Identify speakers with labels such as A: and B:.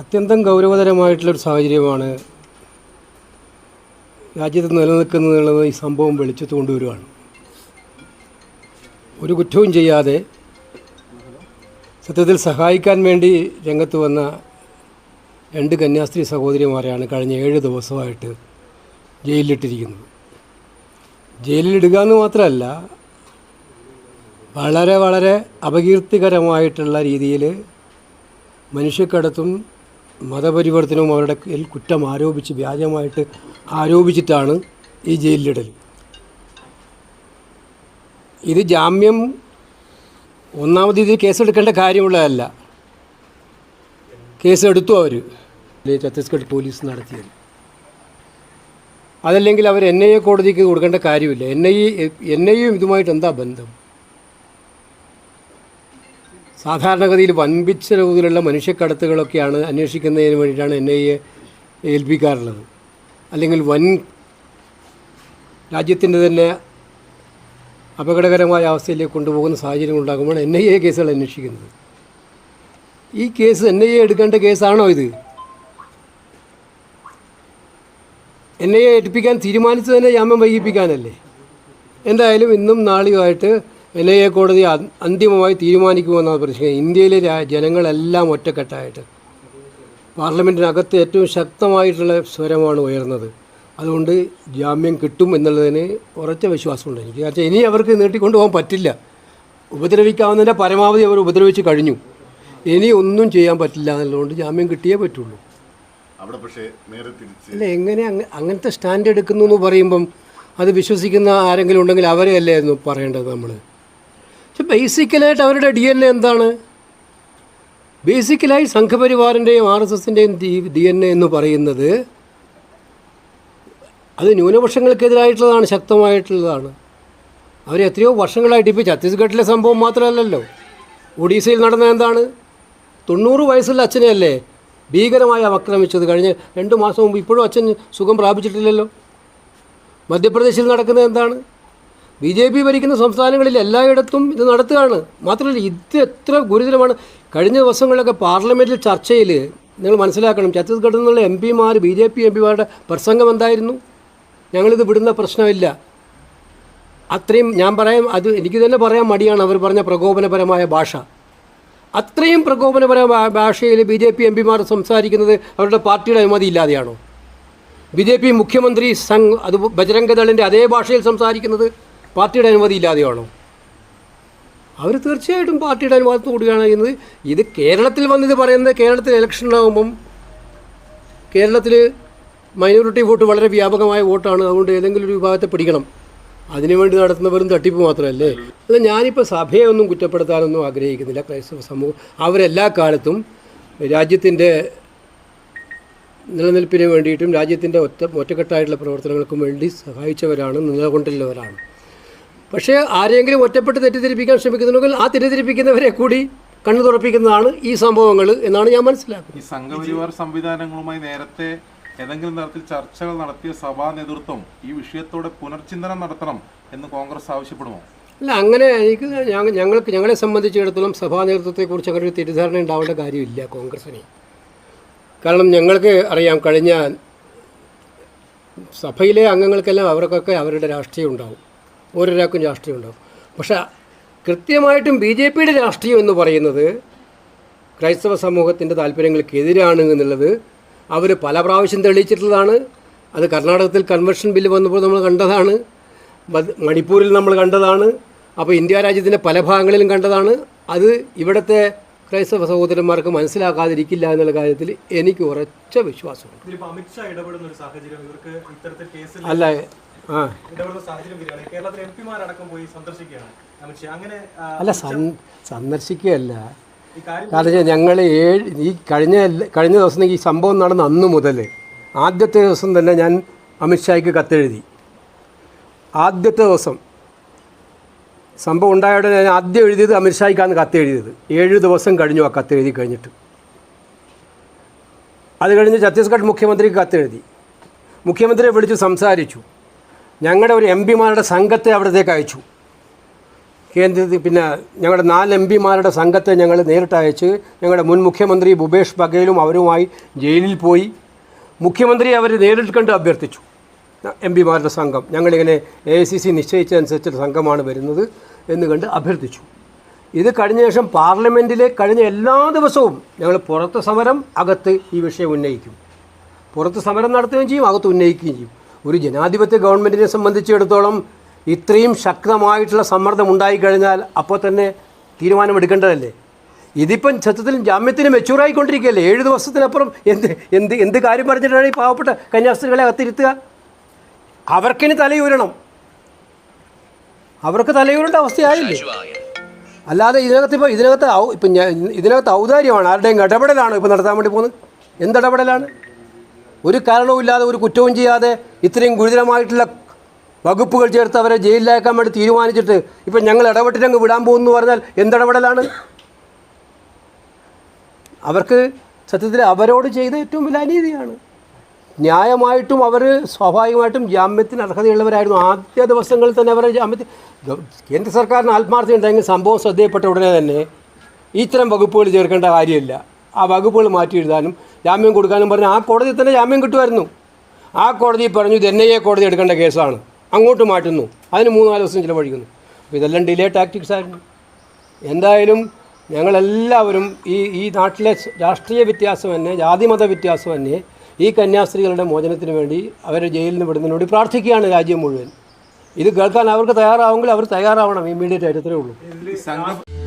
A: അത്യന്തം ഗൗരവതരമായിട്ടുള്ളൊരു സാഹചര്യമാണ് രാജ്യത്ത് നിലനിൽക്കുന്നതെന്നുള്ളത് ഈ സംഭവം വെളിച്ചത്ത് കൊണ്ടുവരുവാണ്. ഒരു കുറ്റവും ചെയ്യാതെ സത്യത്തിൽ സഹായിക്കാൻ വേണ്ടി രംഗത്ത് വന്ന രണ്ട് കന്യാസ്ത്രീ സഹോദരിമാരെയാണ് കഴിഞ്ഞ ഏഴ് ദിവസമായിട്ട് ജയിലിലിട്ടിരിക്കുന്നത്. ജയിലിലിടുക എന്ന് മാത്രമല്ല വളരെ വളരെ അപകീർത്തികരമായിട്ടുള്ള രീതിയിൽ മനുഷ്യക്കടത്തും മതപരിവർത്തനവും അവരുടെ കുറ്റം ആരോപിച്ച് വ്യാജമായിട്ട് ആരോപിച്ചിട്ടാണ് ഈ ജയിലിലിടൽ ഇത് ജാമ്യം ഒന്നാമത് ഇത് കേസെടുക്കേണ്ട കാര്യമുള്ളതല്ല. കേസെടുത്തു അവർ ഛത്തീസ്ഗഡ് പോലീസ് നടത്തിയത്. അതല്ലെങ്കിൽ അവർ എൻ ഐ എ കോടതിക്ക് കൊടുക്കേണ്ട കാര്യമില്ല. N I N I A ഇതുമായിട്ട് എന്താ ബന്ധം? സാധാരണഗതിയിൽ വൻപിച്ച തോതിലുള്ള മനുഷ്യക്കടത്തുകളൊക്കെയാണ് അന്വേഷിക്കുന്നതിന് വേണ്ടിയിട്ടാണ് എൻ ഐ എ ഏൽപ്പിക്കാറുള്ളത്. അല്ലെങ്കിൽ വൻ രാജ്യത്തിന്റെ തന്നെ അപകടകരമായ അവസ്ഥയിലേക്ക് കൊണ്ടുപോകുന്ന സാഹചര്യം ഉണ്ടാകുമ്പോൾ എൻ ഐ എ കേസുകൾ അന്വേഷിക്കുന്നത്. ഈ കേസ് എൻ ഐ എ എടുക്കേണ്ട കേസാണോ ഇത്? എൻ ഐ എ ഏൽപ്പിക്കാൻ തീരുമാനിച്ചു തന്നെ ജാമ്യം വൈകിപ്പിക്കാനല്ലേ? എന്തായാലും ഇന്നും നാളെയുമായിട്ട് എൻ ഐ എ കോടതി അന്തിമമായി തീരുമാനിക്കുമെന്നാണ് പ്രതീക്ഷിക്കുന്നത്. ഇന്ത്യയിലെ ജനങ്ങളെല്ലാം ഒറ്റക്കെട്ടായിട്ട്. പാർലമെന്റിനകത്ത് ഏറ്റവും ശക്തമായിട്ടുള്ള സ്വരമാണ് ഉയർന്നത്. അതുകൊണ്ട് ജാമ്യം കിട്ടും എന്നുള്ളതിന് ഉറച്ച വിശ്വാസമുണ്ട് എനിക്ക്. കാരണം ഇനി അവർക്ക് നീട്ടിക്കൊണ്ടു പോകാൻ പറ്റില്ല. ഉപദ്രവിക്കാവുന്നതിന്റെ പരമാവധി അവർ ഉപദ്രവിച്ച് കഴിഞ്ഞു. ഇനി ഒന്നും ചെയ്യാൻ പറ്റില്ല എന്നുള്ളതുകൊണ്ട് ജാമ്യം കിട്ടിയേ പറ്റുള്ളൂ.
B: അവിടെ പക്ഷേ നേരെ തിരിച്ച്
A: അല്ല എങ്ങനെ അങ്ങനത്തെ സ്റ്റാൻഡ് എടുക്കുന്നു എന്ന് പറയുമ്പം അത് വിശ്വസിക്കുന്ന ആരെങ്കിലും ഉണ്ടെങ്കിൽ അവരെ അല്ലേ പറയേണ്ടത് നമ്മൾ ബേസിക്കലായിട്ട് അവരുടെ ഡി എൻ എ എന്താണ്? ബേസിക്കലായി സംഘപരിവാറിന്റെയും ആർ എസ് എസിന്റെയും ഡി എൻ എ എന്ന് പറയുന്നത് അത് ന്യൂനപക്ഷങ്ങൾക്കെതിരായിട്ടുള്ളതാണ് ശക്തമായിട്ടുള്ളതാണ്. അവർ എത്രയോ വർഷങ്ങളായിട്ട് ഇപ്പോൾ ഛത്തീസ്ഗഡിലെ സംഭവം മാത്രമല്ലല്ലോ. ഒഡീസയിൽ നടന്ന എന്താണ്? തൊണ്ണൂറ് വയസ്സുള്ള അച്ഛനെയല്ലേ ഭീകരമായി ആക്രമിച്ചത് കഴിഞ്ഞ രണ്ട് മാസം മുമ്പ് ഇപ്പോഴും അച്ഛൻ സുഖം പ്രാപിച്ചിട്ടില്ലല്ലോ? മധ്യപ്രദേശിൽ നടക്കുന്നത് എന്താണ്? ബി ജെ പി ഭരിക്കുന്ന സംസ്ഥാനങ്ങളിൽ എല്ലായിടത്തും ഇത് നടത്തുകയാണ്. മാത്രമല്ല ഇത് എത്ര ഗുരുതരമാണ്. കഴിഞ്ഞ ദിവസങ്ങളിലൊക്കെ പാർലമെന്റിൽ ചർച്ചയിൽ നിങ്ങൾ മനസ്സിലാക്കണം ഛത്തീസ്ഗഡിൽ നിന്നുള്ള എം പിമാർ ബി ജെ പി എം പിമാരുടെ പ്രസംഗം എന്തായിരുന്നു? ഞങ്ങളിത് വിടുന്ന പ്രശ്നമില്ല. അത്രയും ഞാൻ പറയാം അത് എനിക്ക് തന്നെ പറയാൻ മടിയാണ് അവർ പറഞ്ഞ പ്രകോപനപരമായ ഭാഷ. അത്രയും പ്രകോപനപരമായ ഭാഷയിൽ ബി ജെ പി എം പിമാർ സംസാരിക്കുന്നത് അവരുടെ പാർട്ടിയുടെ അനുമതി ഇല്ലാതെയാണോ? ബി ജെ പി മുഖ്യമന്ത്രി സംഘ് അത് ബജരംഗദളിന്റെ അതേ ഭാഷയിൽ സംസാരിക്കുന്നത് പാർട്ടിയുടെ അനുമതി ഇല്ലാതെയാണോ? അവർ തീർച്ചയായിട്ടും പാർട്ടിയുടെ അനുവാദത്തോടു കൂടിയാണ് ചെയ്യുന്നത്. ഇത് കേരളത്തിൽ വന്നിത് പറയുന്നത് കേരളത്തിൽ ഇലക്ഷൻ ഉണ്ടാകുമ്പം കേരളത്തിൽ മൈനോറിറ്റി വോട്ട് വളരെ വ്യാപകമായ വോട്ടാണ്. അതുകൊണ്ട് ഏതെങ്കിലും ഒരു വിഭാഗത്തെ പിടിക്കണം. അതിനുവേണ്ടി നടത്തുന്നവരും തട്ടിപ്പ് മാത്രമല്ലേ? അല്ല ഞാനിപ്പോൾ സഭയെ ഒന്നും കുറ്റപ്പെടുത്താനൊന്നും ആഗ്രഹിക്കുന്നില്ല. ക്രൈസ്തവ സമൂഹം അവരെല്ലാ കാലത്തും രാജ്യത്തിന്റെ നിലനിൽപ്പിന് വേണ്ടിയിട്ടും രാജ്യത്തിന്റെ ഒറ്റ ഒറ്റക്കെട്ടായിട്ടുള്ള പ്രവർത്തനങ്ങൾക്കും വേണ്ടി സഹായിച്ചവരാണ് നിലകൊണ്ടുള്ളവരാണ്. പക്ഷേ ആരെങ്കിലും ഒറ്റപ്പെട്ട് തെറ്റിദ്ധരിപ്പിക്കാൻ ശ്രമിക്കുന്നുണ്ടെങ്കിൽ ആ തെറ്റിദ്ധരിപ്പിക്കുന്നവരെ കൂടി കണ്ണു തുറപ്പിക്കുന്നതാണ് ഈ സംഭവങ്ങൾ എന്നാണ് ഞാൻ മനസ്സിലാക്കുന്നത്.
C: ഈ സംഘപരിവാർ സംവിധാനങ്ങളുമായി നേരത്തെ ഏതെങ്കിലും തരത്തിൽ ചർച്ചകൾ നടത്തിയ സഭാ നേതൃത്വം ഈ വിഷയത്തോടെ പുനർചിന്തനം നടത്തണം എന്ന് കോൺഗ്രസ് ആവശ്യപ്പെടുമോ?
A: അല്ല അങ്ങനെ എനിക്ക് ഞങ്ങൾക്ക് ഞങ്ങളെ സംബന്ധിച്ചിടത്തോളം സഭാ നേതൃത്വത്തെക്കുറിച്ച് അങ്ങനെ ഒരു തെറ്റിദ്ധാരണ ഉണ്ടാവേണ്ട കാര്യമില്ല കോൺഗ്രസിന്. കാരണം ഞങ്ങൾക്ക് അറിയാം കഴിഞ്ഞ സഭയിലെ അംഗങ്ങൾക്കെല്ലാം അവർക്കൊക്കെ അവരുടെ രാഷ്ട്രീയം ഉണ്ടാവും. ഓരോരാൾക്കും രാഷ്ട്രീയം ഉണ്ടാകും പക്ഷേ കൃത്യമായിട്ടും ബി ജെ പിയുടെ രാഷ്ട്രീയം എന്ന് പറയുന്നത് ക്രൈസ്തവ സമൂഹത്തിന്റെ താല്പര്യങ്ങൾക്കെതിരാണ് എന്നുള്ളത് അവർ പല പ്രാവശ്യം തെളിയിച്ചിട്ടുള്ളതാണ്. അത് കർണാടകത്തിൽ കൺവെൻഷൻ ബില്ല് വന്നപ്പോൾ നമ്മൾ കണ്ടതാണ്. മണിപ്പൂരിൽ നമ്മൾ കണ്ടതാണ്. അപ്പോൾ ഇന്ത്യ രാജ്യത്തിന്റെ പല ഭാഗങ്ങളിലും കണ്ടതാണ്. അത് ഇവിടുത്തെ ക്രൈസ്തവ സഹോദരന്മാർക്ക് മനസ്സിലാക്കാതിരിക്കില്ല എന്നുള്ള കാര്യത്തിൽ എനിക്ക് ഉറച്ച വിശ്വാസമുണ്ട്. അല്ല
D: ഇടപെടുന്ന സാഹചര്യം വരികയാണ്. കേരളത്തിലെ എം പിമാരടക്കം പോയി സന്ദർശിക്കുകയാണ്. അമിത്ഷാ അങ്ങനെ
A: അല്ല സന്ദർശിക്കുകയല്ല. കാരണം ഞങ്ങൾ ഏഴ് ഈ കഴിഞ്ഞ കഴിഞ്ഞ ദിവസം ഈ സംഭവം നടന്ന അന്ന് മുതൽ ആദ്യത്തെ ദിവസം തന്നെ ഞാൻ അമിത്ഷായ്ക്ക് കത്തെഴുതി. ആദ്യത്തെ ദിവസം സംഭവം ഉണ്ടായ ഉടനെ ഞാൻ ആദ്യം എഴുതിയത് അമിത്ഷായ്ക്കാണ് കത്തെഴുതിയത്. ഏഴ് ദിവസം കഴിഞ്ഞു ആ കത്തെഴുതി കഴിഞ്ഞിട്ട്. അത് കഴിഞ്ഞ് ഛത്തീസ്ഗഡ് മുഖ്യമന്ത്രിക്ക് കത്തെഴുതി. മുഖ്യമന്ത്രിയെ വിളിച്ച് സംസാരിച്ചു. ഞങ്ങളുടെ ഒരു എം പിമാരുടെ സംഘത്തെ അവിടത്തേക്ക് അയച്ചു. കേന്ദ്രത്തിൽ പിന്നെ ഞങ്ങളുടെ നാല് എം പിമാരുടെ സംഘത്തെ ഞങ്ങൾ നേരിട്ട് അയച്ച് ഞങ്ങളുടെ മുൻ മുഖ്യമന്ത്രി ഭൂപേഷ് ബഗേലും അവരുമായി ജയിലിൽ പോയി മുഖ്യമന്ത്രി അവർ നേരിട്ട് കണ്ട് അഭ്യർത്ഥിച്ചു. എം പിമാരുടെ സംഘം. ഞങ്ങളിങ്ങനെ എ ഐ സി സി നിശ്ചയിച്ചതനുസരിച്ചുള്ള സംഘമാണ് വരുന്നത് എന്ന് കണ്ട് അഭ്യർത്ഥിച്ചു. ഇത് കഴിഞ്ഞ ശേഷം പാർലമെന്റിലെ കഴിഞ്ഞ എല്ലാ ദിവസവും ഞങ്ങൾ പുറത്ത് സമരം അകത്ത് ഈ വിഷയം ഉന്നയിക്കും. പുറത്ത് സമരം നടത്തുകയും ചെയ്യും അകത്ത് ഉന്നയിക്കുകയും ചെയ്യും. ഒരു ജനാധിപത്യ ഗവൺമെന്റിനെ സംബന്ധിച്ചിടത്തോളം ഇത്രയും ശക്തമായിട്ടുള്ള സമ്മർദ്ദം ഉണ്ടായിക്കഴിഞ്ഞാൽ അപ്പോൾ തന്നെ തീരുമാനമെടുക്കേണ്ടതല്ലേ ഇതിപ്പം സത്യത്തിൽ ജാമ്യത്തിന് മെച്ചൂറായിക്കൊണ്ടിരിക്കുകയല്ലേ ഏഴ് ദിവസത്തിനപ്പുറം എന്ത് എന്ത് എന്ത് കാര്യം പറഞ്ഞിട്ടാണ് ഈ പാവപ്പെട്ട കന്യാസ്ത്രീകളെ അകത്തിരുത്തുക അവർക്കിനി തലയൂരണം. അവർക്ക് തലയൂരേണ്ട അവസ്ഥയായില്ലേ? അല്ലാതെ ഇതിനകത്ത് ഇപ്പോൾ ഇതിനകത്ത് ഇപ്പം ഇതിനകത്ത് ഔദാര്യമാണ്. ആരുടെയും ഇടപെടലാണ് ഇപ്പോൾ നടത്താൻ വേണ്ടി പോകുന്നത്. എന്തിടപെടലാണ് ഒരു കാരണവുമില്ലാതെ ഒരു കുറ്റവും ചെയ്യാതെ ഇത്രയും ഗുരുതരമായിട്ടുള്ള വകുപ്പുകൾ ചേർത്ത് അവരെ ജയിലിലാക്കാൻ വേണ്ടി തീരുമാനിച്ചിട്ട് ഇപ്പം ഞങ്ങൾ ഇടപെട്ടിട്ടങ്ങ് വിടാൻ പോകുന്നു പറഞ്ഞാൽ എന്തിടപെടലാണ്? അവർക്ക് സത്യത്തിൽ അവരോട് ചെയ്ത ഏറ്റവും വലിയ അനീതിയാണ്. ന്യായമായിട്ടും അവർ സ്വാഭാവികമായിട്ടും ജാമ്യത്തിന് അർഹതയുള്ളവരായിരുന്നു. ആദ്യ ദിവസങ്ങളിൽ തന്നെ അവരെ ജാമ്യത്തിൽ കേന്ദ്ര സർക്കാരിന് ആത്മാർത്ഥത ഉണ്ടെങ്കിൽ സംഭവം ശ്രദ്ധയപ്പെട്ട ഉടനെ തന്നെ ഇത്തരം വകുപ്പുകൾ ചേർക്കേണ്ട കാര്യമില്ല. ആ വകുപ്പുകൾ മാറ്റി എഴുതാനും ജാമ്യം കൊടുക്കാനും പറഞ്ഞ് ആ കോടതി തന്നെ ജാമ്യം കിട്ടുമായിരുന്നു. ആ കോടതി പറഞ്ഞു ഇത് എൻ ഐ എ കോടതി എടുക്കേണ്ട കേസാണ്. അങ്ങോട്ട് മാറ്റുന്നു. അതിന് മൂന്ന് നാല് ദിവസം ചിലവഴിക്കുന്നു. അപ്പോൾ ഇതെല്ലാം ഡിലേ ടാക്ടിക്സ് ആയിരുന്നു. എന്തായാലും ഞങ്ങളെല്ലാവരും ഈ ഈ നാട്ടിലെ രാഷ്ട്രീയ വ്യത്യാസം തന്നെ ജാതിമത വ്യത്യാസം തന്നെ ഈ കന്യാസ്ത്രീകളുടെ മോചനത്തിന് വേണ്ടി അവരെ ജയിലിൽ നിന്ന് വിടുന്നതിന് വേണ്ടി പ്രാർത്ഥിക്കുകയാണ് രാജ്യം മുഴുവൻ. ഇത് കേൾക്കാൻ അവർക്ക് തയ്യാറാവുമെങ്കിൽ അവർ തയ്യാറാവണം. ഇമ്മീഡിയറ്റ് ആയിട്ട് ഇത്രയേ ഉള്ളൂ.